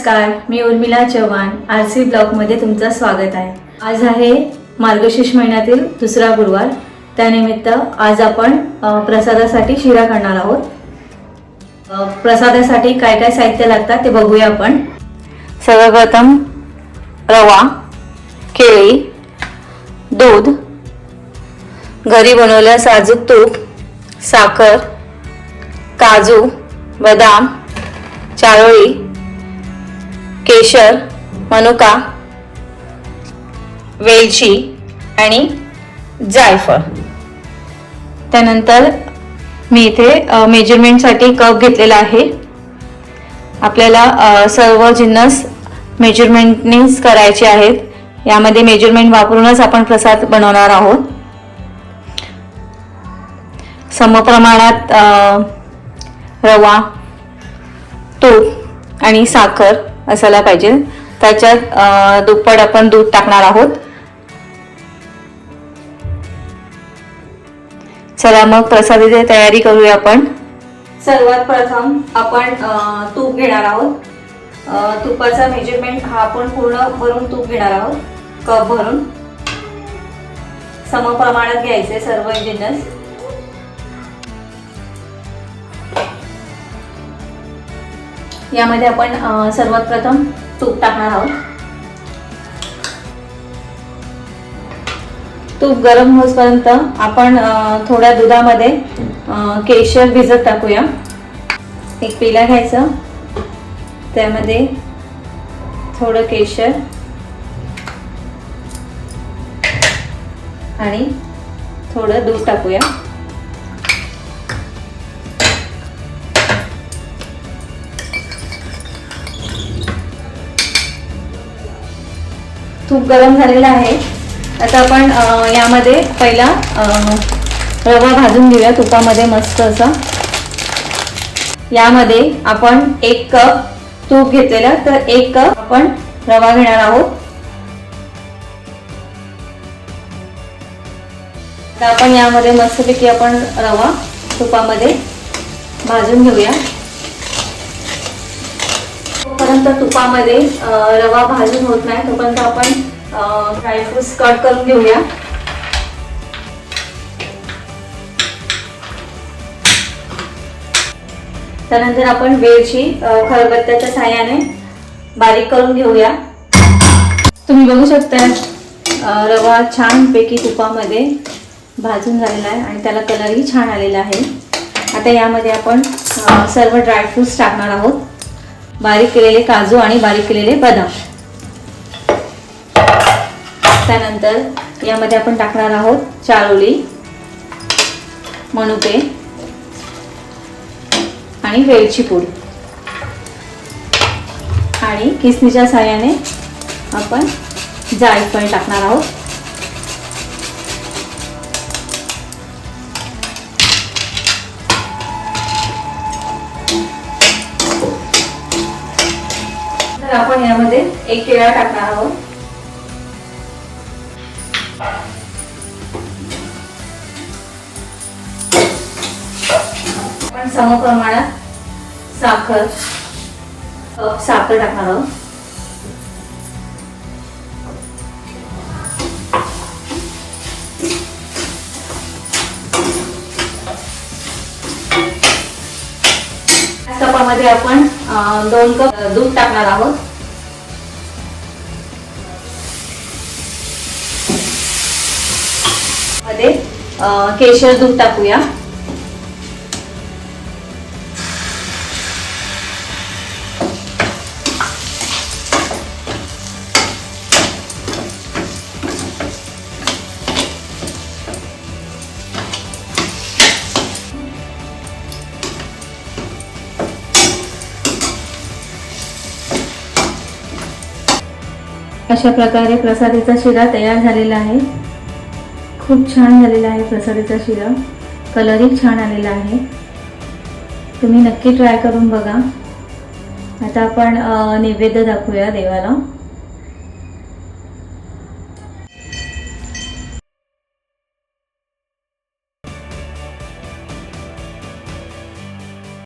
नमस्कार मी Urmila Chavan R C ब्लॉकमध्ये तुमचं स्वागत आहे. आज आहे मार्गशीर्ष महिन्यातील दुसरा गुरुवार. त्यानिमित्त आज आपण प्रसादासाठी शिरा करणार आहोत. प्रसादासाठी काय काय साहित्य लागतात ते बघूया आपण. सर्वप्रथम रवा केळी दूध घरी बनवलेलं साजूक तूप साखर काजू बदाम चारोळी केशर मनुका वेलची आणि जायफळ. त्यानंतर मी इथे मेजरमेंटसाठी कप घेतलेला आहे. आपल्याला सर्व जिन्नस मेजरमेंटनीच करायचे आहेत. यामध्ये मेजरमेंट वापरूनच आपण प्रसाद बनवणार आहोत. समप्रमाणात रवा तूप आणि साखर. असायला पाहिजे. त्याच्यात दुप्पट आपण दूध टाकणार आहोत. चला मग प्रसादीची तयारी करूया आपण. सर्वात प्रथम आपण तूप घेणार आहोत. तुपाचा मेजरमेंट हा आपण पूर्ण भरून तूप घेणार आहोत. कप भरून. समप्रमाणात घ्यायचे सर्व इंजिनियर्स यामध्ये आपण सर्वात प्रथम तूप टाकणार आहोत. तूप गरम होईपर्यंत आपण थोड्या दुधामध्ये केशर भिजत टाकूया. एक पिला घ्यायचं. त्यामध्ये थोडं केशर. आणि थोडं दूध टाकूया. तूप गरम झालेलं आहे. आता आपण यामध्ये पहिला रवा भाजून घेऊया तुपामध्ये मस्त असा. यामध्ये आपण एक कप तूप घेतलेलं तर एक कप आपण रवा घेणार आहोत. आता आपण यामध्ये मस्तपैकी आपण रवा तुपामध्ये भाजून घेऊया. जोपर्यंत तुपामध्ये रवा भाजून होत नाही तोपर्यंत आपण ड्रायफ्रुट्स कट करून घेऊया. त्यानंतर आपण वेलची खरबत्त्याच्या साह्याने बारीक करून घेऊया. तुम्ही बघू शकता अ, रवा छानपैकी तुपामध्ये भाजून झालेला आहे आणि त्याला कलरही छान आलेला आहे. आता यामध्ये आपण सर्व ड्रायफ्रुट्स टाकणार आहोत. बारीक केलेले काजू आणि बारीक केलेले बदाम. त्यानंतर यामध्ये आपण टाकणार आहोत चारोळी मनुके आणि वेलची पूड. आणि किसमीच्या साह्याने आपण जायफळ टाकणार आहोत. तर आपण यामध्ये एक केळा टाकणार आहोत. आपण सम प्रमाणात साखर साखर टाकणार आहोत. त्याच आपण दोन कप दूध टाकणार आहोत. मध्ये केशर दूध टाकूया. अशा प्रकारे प्रसादीचा शिरा तयार झालेला आहे. खूप छान झालेला आहे प्रसादीचा शिरा. कलरही छान आलेला आहे. तुम्ही नक्की ट्राय करून बघा. आता आपण नैवेद्य दाखवूया देवाला.